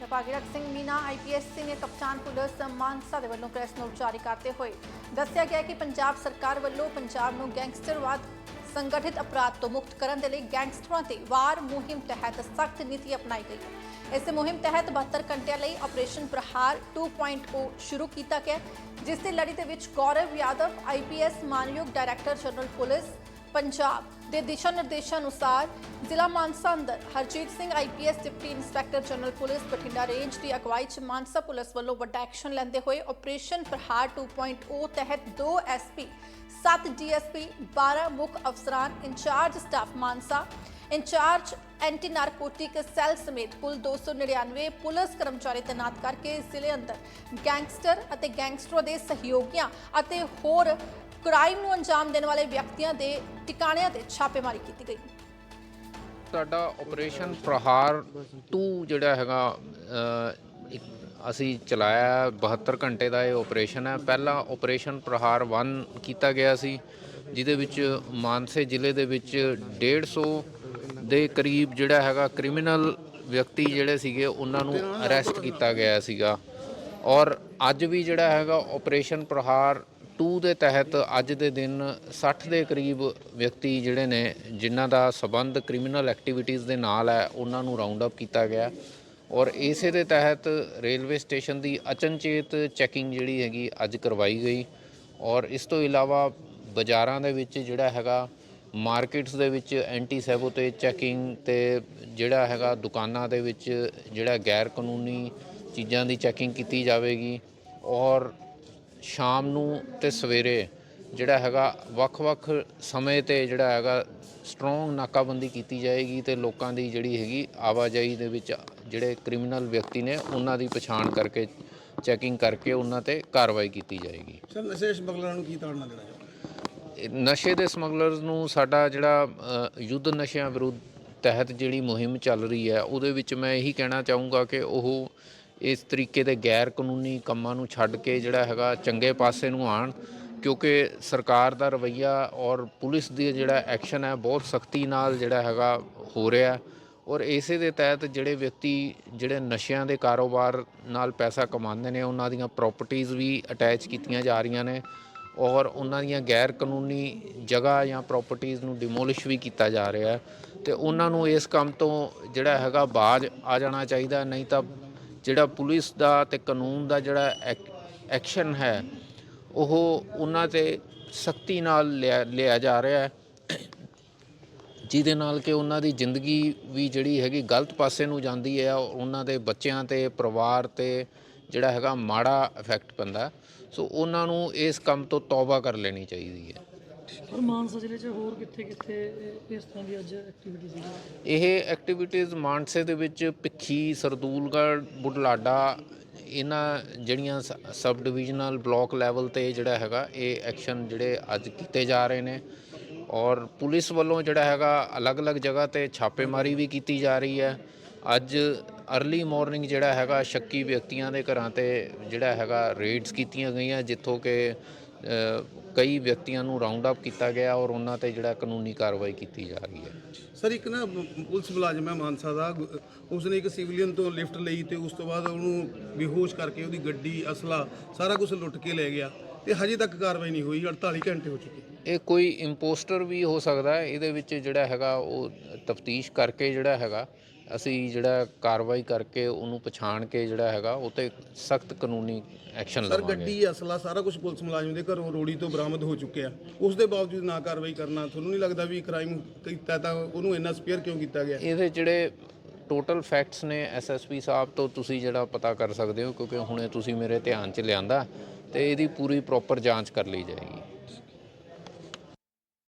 ਤਾਂ ਭਾਗੀਰਥ ਸਿੰਘ ਮੀਨਾ ਆਈਪੀਐਸ ਨੇ ਕਪਤਾਨ ਪੁਲਿਸ ਮਾਨਸਾ ਦੇ ਵੱਲੋਂ ਪ੍ਰੈਸ ਨੋਟ ਜਾਰੀ ਕਰਦੇ ਹੋਏ ਦੱਸਿਆ ਗਿਆ ਕਿ ਪੰਜਾਬ ਸਰਕਾਰ ਵੱਲੋਂ ਪੰਜਾਬ ਨੂੰ ਗੈਂਗਸਟਰਵਾਦ, ਸੰਗਠਿਤ ਅਪਰਾਧ ਤੋਂ ਮੁਕਤ ਕਰਨ ਦੇ ਲਈ ਗੈਂਗਸਟਰਾਂ ਤੇ ਵਾਰ ਮੁਹਿੰਮ ਤਹਿਤ ਸਖਤ ਨੀਤੀ ਅਪਣਾਈ ਗਈ ਹੈ। ਇਸ ਮੁਹਿੰਮ ਤਹਿਤ 72 ਘੰਟਿਆਂ ਲਈ ਆਪਰੇਸ਼ਨ ਪ੍ਰਹਾਰ 2.0 ਸ਼ੁਰੂ ਕੀਤਾ ਗਿਆ, ਜਿਸ ਦੀ ਲੜੀ ਦੇ ਵਿੱਚ ਗੌਰਵ ਯਾਦਵ ਆਈਪੀਐਸ ਮਾਨਯੋਗ ਡਾਇਰੈਕਟਰ ਜਨਰਲ ਪੁਲਿਸ ਪੰਜਾਬ ਦੇ ਦਿਸ਼ਾ ਨਿਰਦੇਸ਼ਾਂ ਅਨੁਸਾਰ ਜ਼ਿਲ੍ਹਾ ਮਾਨਸਾ ਅੰਦਰ Harjit Singh IPS deputy inspector general police Bathinda range ਦੀ ਅਗਵਾਈ 'ਚ ਮਾਨਸਾ ਪੁਲਿਸ ਵੱਲੋਂ ਵੱਡਾ ਐਕਸ਼ਨ ਲੈਂਦੇ ਹੋਏ ਆਪਰੇਸ਼ਨ ਪ੍ਰਹਾਰ 2.0 ਤਹਿਤ 2 ਐਸਪੀ 7 ਡੀਐਸਪੀ 12 ਮੁੱਖ ਅਫਸਰਾਂ, in charge staff Mansa, in charge anti narcotic cell ਸਮੇਤ ਕੁੱਲ 299 ਪੁਲਿਸ ਕਰਮਚਾਰੀ ਤੈਨਾਤ ਕਰਕੇ ਜ਼ਿਲ੍ਹੇ ਅੰਦਰ ਗੈਂਗਸਟਰ ਅਤੇ ਗੈਂਗਸਟਰਾਂ ਦੇ ਸਹਿਯੋਗੀਆਂ ਅਤੇ ਹੋਰ ਕ੍ਰਾਈਮ ਨੂੰ ਅੰਜਾਮ ਦੇਣ ਵਾਲੇ ਵਿਅਕਤੀਆਂ ਦੇ ਟਿਕਾਣਿਆਂ ਤੇ ਛਾਪੇਮਾਰੀ ਕੀਤੀ ਗਈ। ਸਾਡਾ ਆਪਰੇਸ਼ਨ ਪ੍ਰਹਾਰ 2 ਜਿਹੜਾ ਹੈਗਾ ਅਸੀਂ ਚਲਾਇਆ 72 ਘੰਟੇ ਦਾ ਇਹ ਆਪਰੇਸ਼ਨ ਹੈ। ਪਹਿਲਾ ਆਪਰੇਸ਼ਨ ਪ੍ਰਹਾਰ 1 ਕੀਤਾ ਗਿਆ ਸੀ, ਜਿਹਦੇ ਵਿੱਚ ਮਾਨਸੇ ਜ਼ਿਲ੍ਹੇ ਦੇ ਵਿੱਚ 150 ਦੇ ਕਰੀਬ ਜਿਹੜਾ ਹੈਗਾ ਕ੍ਰਿਮੀਨਲ ਵਿਅਕਤੀ ਜਿਹੜੇ ਸੀਗੇ, ਉਹਨਾਂ ਨੂੰ ਅਰੈਸਟ ਕੀਤਾ ਗਿਆ ਸੀਗਾ। ਔਰ ਅੱਜ ਵੀ ਜਿਹੜਾ ਹੈਗਾ ਆਪਰੇਸ਼ਨ ਪ੍ਰਹਾਰ 2 ਦੇ ਤਹਿਤ ਅੱਜ ਦੇ ਦਿਨ 60 ਦੇ ਕਰੀਬ ਵਿਅਕਤੀ ਜਿਹੜੇ ਨੇ, ਜਿਨ੍ਹਾਂ ਦਾ ਸਬੰਧ ਕ੍ਰਿਮੀਨਲ ਐਕਟੀਵਿਟੀਜ਼ ਦੇ ਨਾਲ ਹੈ, ਉਹਨਾਂ ਨੂੰ ਰਾਉਂਡ ਅਪ ਕੀਤਾ ਗਿਆ। ਔਰ ਇਸੇ ਦੇ ਤਹਿਤ ਰੇਲਵੇ ਸਟੇਸ਼ਨ ਦੀ ਅਚਨਚੇਤ ਚੈਕਿੰਗ ਜਿਹੜੀ ਹੈਗੀ ਅੱਜ ਕਰਵਾਈ ਗਈ। ਔਰ ਇਸ ਤੋਂ ਇਲਾਵਾ ਬਾਜ਼ਾਰਾਂ ਦੇ ਵਿੱਚ ਜਿਹੜਾ ਹੈਗਾ ਮਾਰਕੀਟਸ ਦੇ ਵਿੱਚ ਐਂਟੀ ਸੈਬੋਟੇਜ ਚੈਕਿੰਗ ਤੇ ਜਿਹੜਾ ਹੈਗਾ ਦੁਕਾਨਾਂ ਦੇ ਵਿੱਚ ਜਿਹੜਾ ਗੈਰ ਕਾਨੂੰਨੀ ਚੀਜ਼ਾਂ ਦੀ ਚੈਕਿੰਗ ਕੀਤੀ ਜਾਵੇਗੀ। ਔਰ ਸ਼ਾਮ ਨੂੰ ਤੇ ਸਵੇਰੇ ਜਿਹੜਾ ਹੈਗਾ ਵੱਖ-ਵੱਖ ਸਮੇਂ ਤੇ ਜਿਹੜਾ ਹੈਗਾ ਸਟਰੋਂਗ ਨਾਕਾਬੰਦੀ ਕੀਤੀ ਜਾਏਗੀ ਤੇ ਲੋਕਾਂ ਦੀ ਜਿਹੜੀ ਹੈਗੀ ਆਵਾਜਾਈ ਦੇ ਵਿੱਚ ਜਿਹੜੇ ਕ੍ਰਿਮੀਨਲ ਵਿਅਕਤੀ ਨੇ ਉਹਨਾਂ ਦੀ ਪਛਾਣ ਕਰਕੇ ਚੈਕਿੰਗ ਕਰਕੇ ਉਹਨਾਂ ਤੇ ਕਾਰਵਾਈ ਕੀਤੀ ਜਾਏਗੀ। ਸਰ ਨਸ਼ੇ ਸਮਗਲਰਾਂ ਨੂੰ ਕੀ ਤਾੜਨਾ ਦੇਣਾ ਚਾਹੁੰਦੇ ਨਸ਼ੇ ਦੇ ਸਮਗਲਰਸ ਨੂੰ ਸਾਡਾ ਜਿਹੜਾ ਯੁੱਧ ਨਸ਼ਿਆਂ ਵਿਰੁੱਧ ਤਹਿਤ ਜਿਹੜੀ ਮੁਹਿੰਮ ਚੱਲ ਰਹੀ ਹੈ ਉਹਦੇ ਵਿੱਚ ਮੈਂ ਇਹੀ ਕਹਿਣਾ ਚਾਹੂੰਗਾ ਕਿ ਉਹ ਇਸ ਤਰੀਕੇ ਦੇ ਗੈਰ ਕਾਨੂੰਨੀ ਕੰਮਾਂ ਨੂੰ ਛੱਡ ਕੇ ਜਿਹੜਾ ਹੈਗਾ ਚੰਗੇ ਪਾਸੇ ਨੂੰ ਆਣ ਕਿਉਂਕਿ ਸਰਕਾਰ ਦਾ ਰਵੱਈਆ ਔਰ ਪੁਲਿਸ ਦੀ ਜਿਹੜਾ ਐਕਸ਼ਨ ਹੈ ਬਹੁਤ ਸਖਤੀ ਨਾਲ ਜਿਹੜਾ ਹੈਗਾ ਹੋ ਰਿਹਾ। ਔਰ ਇਸੇ ਦੇ ਤਹਿਤ ਜਿਹੜੇ ਵਿਅਕਤੀ, ਜਿਹੜੇ ਨਸ਼ਿਆਂ ਦੇ ਕਾਰੋਬਾਰ ਨਾਲ ਪੈਸਾ ਕਮਾਉਂਦੇ ਨੇ, ਉਹਨਾਂ ਦੀਆਂ ਪ੍ਰਾਪਰਟੀਆਂ ਵੀ ਅਟੈਚ ਕੀਤੀਆਂ ਜਾ ਰਹੀਆਂ ਨੇ ਔਰ ਉਹਨਾਂ ਦੀਆਂ ਗੈਰ ਕਾਨੂੰਨੀ ਜਗ੍ਹਾ ਜਾਂ ਪ੍ਰਾਪਰਟੀਆਂ ਨੂੰ ਡਿਮੋਲਿਸ਼ ਵੀ ਕੀਤਾ ਜਾ ਰਿਹਾ ਹੈ। ਤੇ ਉਹਨਾਂ ਨੂੰ ਇਸ ਕੰਮ ਤੋਂ ਜਿਹੜਾ ਹੈਗਾ ਬਾਜ ਆ ਜਾਣਾ ਚਾਹੀਦਾ, ਨਹੀਂ ਤਾਂ ਜਿਹੜਾ ਪੁਲਿਸ ਦਾ ਤੇ ਕਾਨੂੰਨ ਦਾ ਜਿਹੜਾ ਐਕ- ਐਕਸ਼ਨ ਹੈ, ਉਹ ਉਹਨਾਂ ਤੇ ਸਖਤੀ ਨਾਲ ਲਿਆ ਲਿਆ ਜਾ ਰਿਹਾ ਹੈ। ਜਿਹਦੇ ਨਾਲ ਕਿ ਉਹਨਾਂ ਦੀ ਜ਼ਿੰਦਗੀ ਵੀ ਜਿਹੜੀ ਹੈਗੀ ਗਲਤ ਪਾਸੇ ਨੂੰ ਜਾਂਦੀ ਹੈ, ਉਹਨਾਂ ਦੇ ਬੱਚਿਆਂ ਤੇ, ਪਰਿਵਾਰ ਤੇ ਜਿਹੜਾ ਹੈਗਾ ਮਾੜਾ ਇਫੈਕਟ ਪੈਂਦਾ। ਸੋ ਉਹਨਾਂ ਨੂੰ ਇਸ ਕੰਮ ਤੋਂ ਤੌਬਾ ਕਰ ਲੈਣੀ ਚਾਹੀਦੀ ਹੈ। ਪਰ ਮਾਨਸਾ ਜ਼ਿਲ੍ਹੇ 'ਚ ਹੋਰ ਕਿੱਥੇ ਕਿੱਥੇ ਇਹ- ਇਸ ਤਰ੍ਹਾਂ ਦੀ ਅੱਜ ਐਕਟੀਵਿਟੀ ਸੀਗੀ ਇਹ ਐਕਟੀਵਿਟੀਜ਼ ਮਾਨਸੇ ਦੇ ਵਿੱਚ ਭਿੱਖੀ, ਸਰਦੂਲਗੜ੍ਹ, ਬੁਢਲਾਡਾ, ਇਹਨਾਂ ਜਿਹੜੀਆਂ ਸ- ਸਬ ਡਿਵੀਜ਼ਨਲ ਬਲਾਕ ਲੈਵਲ ਤੇ ਜਿਹੜਾ ਹੈਗਾ, ਇਹ ਐਕਸ਼ਨ ਜਿਹੜੇ ਅੱਜ ਕੀਤੇ ਜਾ ਰਹੇ ਨੇ ਔਰ ਪੁਲਿਸ ਵੱਲੋਂ ਜਿਹੜਾ ਹੈਗਾ, ਅਲੱਗ-ਅਲੱਗ ਜਗ੍ਹਾ ਤੇ ਛਾਪੇਮਾਰੀ ਵੀ ਕੀਤੀ ਜਾ ਰਹੀ ਹੈ। ਅੱਜ अर्ਲੀ ਮਾਰਨਿੰਗ ਜਿਹੜਾ ਹੈਗਾ, ਸ਼ੱਕੀ ਵਿਅਕਤੀਆਂ ਦੇ ਘਰਾਂ ਤੇ ਜਿਹੜਾ ਹੈਗਾ ਰੇਡਸ ਕੀਤੀਆਂ ਗਈਆਂ, ਜਿੱਥੋਂ ਕਿ ਕਈ ਵਿਅਕਤੀਆਂ ਨੂੰ ਰਾਉਂਡ ਅਪ ਕੀਤਾ ਗਿਆ ਔਰ ਉਹਨਾਂ ਤੇ ਜਿਹੜਾ ਕਾਨੂੰਨੀ ਕਾਰਵਾਈ ਕੀਤੀ ਜਾ ਰਹੀ ਹੈ। ਸਰ ਇੱਕ ਨਾ ਪੁਲਿਸ ਮੁਲਾਜ਼ਮ ਹੈ ਮਾਨਸਾ ਦਾ। ਉਸਨੇ ਇੱਕ ਸਿਵਲੀਅਨ ਤੋਂ ਲਿਫਟ ਲਈ ਤੇ ਉਸ ਤੋਂ ਬਾਅਦ ਉਹਨੂੰ ਬੇਹੋਸ਼ ਕਰਕੇ ਉਹਦੀ ਗੱਡੀ ਅਸਲਾ ਸਾਰਾ ਕੁਝ ਲੁੱਟ ਕੇ ਲੈ ਗਿਆ ਤੇ ਹਜੇ ਤੱਕ ਕਾਰਵਾਈ ਨਹੀਂ ਹੋਈ 48 ਘੰਟੇ ਹੋ ਚੁੱਕੇ ਇਹ ਕੋਈ ਇੰਪੋਸਟਰ ਵੀ ਹੋ ਸਕਦਾ ਹੈ ਇਹਦੇ ਵਿੱਚ ਜਿਹੜਾ ਹੈਗਾ ਉਹ ਤਫਤੀਸ਼ ਕਰਕੇ ਜਿਹੜਾ ਹੈਗਾ ਅਸੀਂ ਜਿਹੜਾ ਕਾਰਵਾਈ ਕਰਕੇ ਉਹਨੂੰ ਪਛਾਣ ਕੇ ਜਿਹੜਾ ਹੈਗਾ ਉਹ ਤੇ ਸਖਤ ਕਾਨੂੰਨੀ ਐਕਸ਼ਨ ਸਰ ਲਵਾਂਗੇ। ਗੱਡੀ ਅਸਲਾ ਸਾਰਾ ਕੁਝ ਪੁਲਿਸ ਮੁਲਾਜ਼ਮ ਦੇ ਘਰੋਂ ਰੋੜੀ ਤੋਂ ਬਰਾਮਦ ਹੋ ਚੁੱਕਿਆ। ਉਸ ਦੇ ਬਾਵਜੂਦ ਨਾ ਕਾਰਵਾਈ ਕਰਨਾ ਤੁਹਾਨੂੰ ਨਹੀਂ ਲੱਗਦਾ ਵੀ ਕ੍ਰਾਈਮ ਕੀਤਾ ਤਾਂ ਉਹਨੂੰ ਇੰਨਾ ਸਪੇਅਰ ਕਿਉਂ ਕੀਤਾ ਗਿਆ? ਇਹਦੇ ਜਿਹੜੇ ਟੋਟਲ ਫੈਕਟਸ ਨੇ ਐਸਐਸਪੀ ਸਾਹਿਬ ਤੋਂ ਤੁਸੀਂ ਜਿਹੜਾ ਪਤਾ ਕਰ ਸਕਦੇ ਹੋ ਕਿਉਂਕਿ ਹੁਣੇ ਤੁਸੀਂ ਮੇਰੇ ਧਿਆਨ 'ਚ ਲਿਆਂਦਾ ਤੇ ਇਹਦੀ ਪੂਰੀ ਪ੍ਰੋਪਰ ਜਾਂਚ ਕਰ ਲਈ ਜਾਏਗੀ।